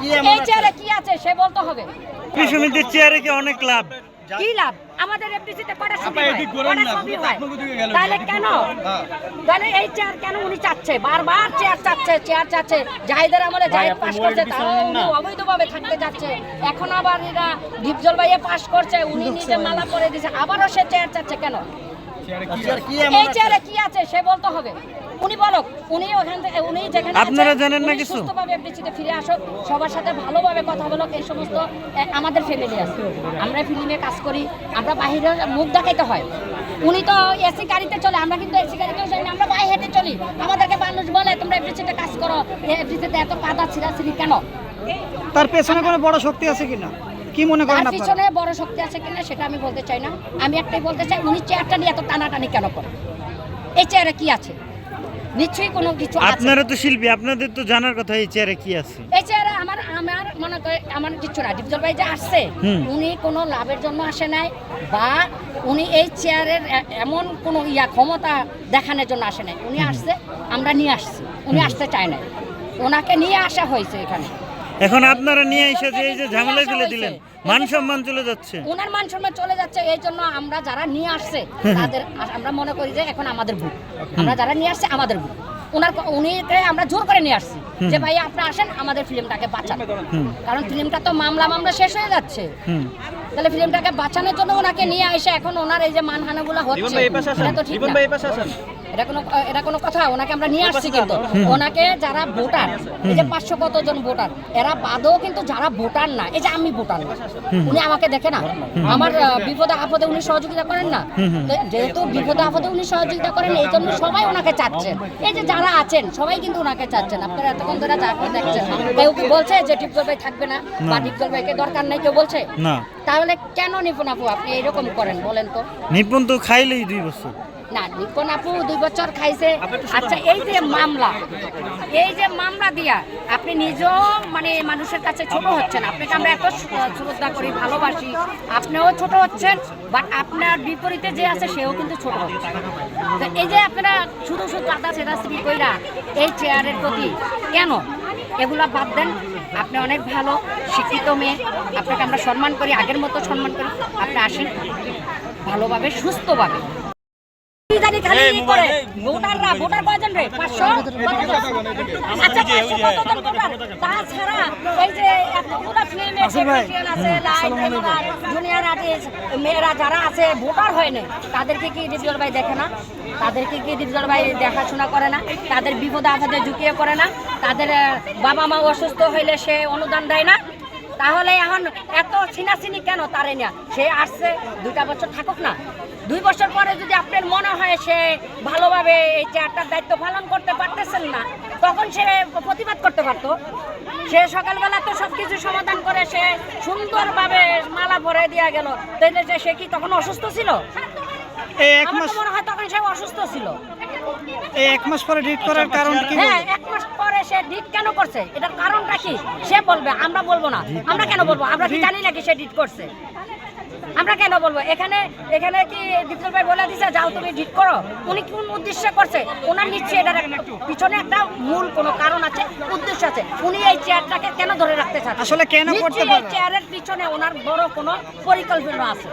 কি এই চেয়ারে কি আছে? সে বলতে হবে। কৃষি সমিতির চেয়ারে কি অনেক লাভ? কি লাভ? আমাদের এফডিসিতে কটা ছবি হয়? এদিক করেন কটা না, ছবি আপনি আপনাকে দিকে গেলেন। তাহলে কেন। তাহলে এই চেয়ার কেন উনি চাচ্ছে? বারবার চেয়ার চাচ্ছে চেয়ার চাচ্ছে। জাহিদের আমলে জাহিদ পাস করছে তারাও উনি অবৈধভাবে থাকতে যাচ্ছে এখন আবার এরা ভাইয়ে পাস করছে উনি নিজে মালা করে দিছে আবারও সে চেয়ার চাচ্ছে কেন? এই চেয়ারে কি আছে? সে বলতে হবে। উনি বলুক উনি ওখান থেকে উনি যেখানে আপনারা জানেন না কিছু? সুস্থভাবে এফডিসিতে ফিরে আসুক সবার সাথে ভালোভাবে কথা বলুক এই সমস্ত আমাদের ফ্যামিলি আছে। আমরা ফিল্মে কাজ করি আমরা বাইরে মুখ দেখাইতে হয়। উনি তো এসি গাড়িতে চলে আমরা কিন্তু এসি গাড়িতে চলি আমরা পায়ে হেঁটে চলি। আমাদেরকে মানুষ বলে তোমরা এফডিসিতে কাজ করো এফডিসিতে এত কাদা ছিঁড়াছিড়ি কেন? তার পেছনে কোনো বড় শক্তি আছে কিনা? কি মনে করেন আপনারা? পিছনে বড় শক্তি আছে কিনা সেটা আমি বলতে চাই না। আমি একটাই বলতে চাই উনি চেয়ারটা নিয়ে এত টানাটানি কেন করে এই চেয়ারে কি আছে? নিশ্চয়ই কোনো কিছু আছে। আপনারা তো শিল্পী আপনাদের তো জানার কথা এই চেয়ারে কি আছে? এই চেয়ারে আমার আমার মনে করে আমার কিছু না ডিপজল ভাই যে আসছে উনি কোনো লাভের জন্য আসে নাই বা উনি এই চেয়ারের এমন কোনো ইয়া ক্ষমতা দেখানোর জন্য আসে নাই। উনি আসছে আমরা নিয়ে আসছি। উনি আসতে চায় না ওনাকে নিয়ে আসা হয়েছে এখানে। এখন আপনারা নিয়ে এসে যে এই যে ঝামেলায় ফেলে দিলেন মান সম্মান চলে যাচ্ছে। ওনার মান সম্মান চলে যাচ্ছে এই জন্য আমরা যারা নিয়ে আসছে তাদের আমরা মনে করি যে এখন আমাদের ভুল। আমরা যারা নিয়ে আসছে আমাদের ভুল। ওনার উনিকে আমরা জোর করে নিয়ে আসছি যে ভাই আপনি আসেন আমাদের ফিল্মটাকে বাঁচান। কারণ ফিল্মটা তো মামলা মামলা শেষ হয়ে যাচ্ছে। তাহলে ফিল্মটাকে বাঁচানোর জন্য ওনাকে নিয়ে এসে এখন ওনার এই যে মানহানাগুলো হচ্ছে। এটা তো ঠিক না। এটা কোনো এটা কোনো কথা ওনাকে আমরা নিয়ে আসছি কিন্তু। ওনাকে যারা ভোটার এই যে পাঁচশো কতজন ভোটার এরা বাদেও কিন্তু যারা ভোটার না এই যে আমি ভোটার না। উনি আমাকে দেখে না। আমার বিপদে আপদে উনি সহযোগিতা করেন না। যেহেতু বিপদে আপদে উনি সহযোগিতা করেন এই জন্য সবাই ওনাকে চাচ্ছেন এই যে যারা আছেন সবাই কিন্তু ওনাকে চাচ্ছেন। আপনারা এতক্ষণ ধরে যাকে দেখছেন। কেউ কি বলছে যে টিপজল ভাই থাকবে না বা টিপজল ভাইকে দরকার নেই কেউ বলছে? তাহলে কেন নিপুণ আপু আপনি এরকম করেন বলেন তো? নিপুণ তো খাইলেই দুই বছর। না নিপুণ আপু দুই বছর খাইছে। আচ্ছা এই যে মামলা এই যে মামলা দিয়া আপনি নিজেও মানে মানুষের কাছে ছোট হচ্ছেন। আপনাকে আমরা এত শ্র- শ্রদ্ধা করি ভালোবাসি। আপনিও ছোট হচ্ছেন বাট আপনার বিপরীতে যে আছে সেও কিন্তু ছোট। হচ্ছে তো এই যে আপনারা শুধু শুধু কাদা সেটা শ্রী কইরা এই চেয়ারের প্রতি কেন এগুলা বাদ দেন? আপনি অনেক ভালো শিক্ষিত মেয়ে। আপনাকে আমরা সম্মান করি আগের মতো সম্মান করি। আপনি আসেন ভালোভাবে সুস্থভাবে। ভোটাররা ভোটার কয়জন রে পাঁচশো আচ্ছা পাঁচশো কতজন ভোটার তাছাড়া এই যে এতগুলো ফিল্মে আছে লাইট মেয়েরা যারা আছে ভোটার হয় না তাদেরকে কি ডিপজল ভাই দেখে না তাদেরকে কি ডিপজল ভাই দেখাশোনা করে না তাদের বিপদে আপদে ঝুঁকিয়ে করে না তাদের বাবা মা অসুস্থ হইলে সে অনুদান দেয় না তাহলে এখন এত ছিনাছিনি কেন তারে না সে আসছে দুটা বছর থাকুক না দুই বছর পরে যদি আপনার মনে হয় সে ভালোভাবে এই চেয়ারটার দায়িত্ব পালন করতে পারতেছেন না তখন সে প্রতিবাদ করতে পারতো। সে সকালবেলা তো সব কিছু সমাধান করে সে সুন্দরভাবে মালা ভরে দেওয়া গেল। তাইলে যে সে কি তখন অসুস্থ ছিল? এক আমার মাস মনে হয় তখন সে অসুস্থ ছিল। এই এক মাস পরে ডিট করার কারণ কি হ্যাঁ এক মাস সে ডিট কেন করছে? এটার কারণটা কি? সে বলবে আমরা বলব না। আমরা কেন বলব? আমরা কি জানি নাকি সে ডিট করছে? আমরা কেন বলব? এখানে এখানে কি দীপ্তল ভাই বলে দিছে যাও তুমি ডিট করো? উনি কোন উদ্দেশ্যে করছে? ওনার নিশ্চয়ই এটার একটা- পিছনে একটা মূল কোনো কারণ আছে উদ্দেশ্য আছে। উনি এই চেয়ারটাকে কেন ধরে রাখতে চান? আসলে কেন করতে এই চেয়ারের পিছনে ওনার বড় কোনো পরিকল্পনা আছে।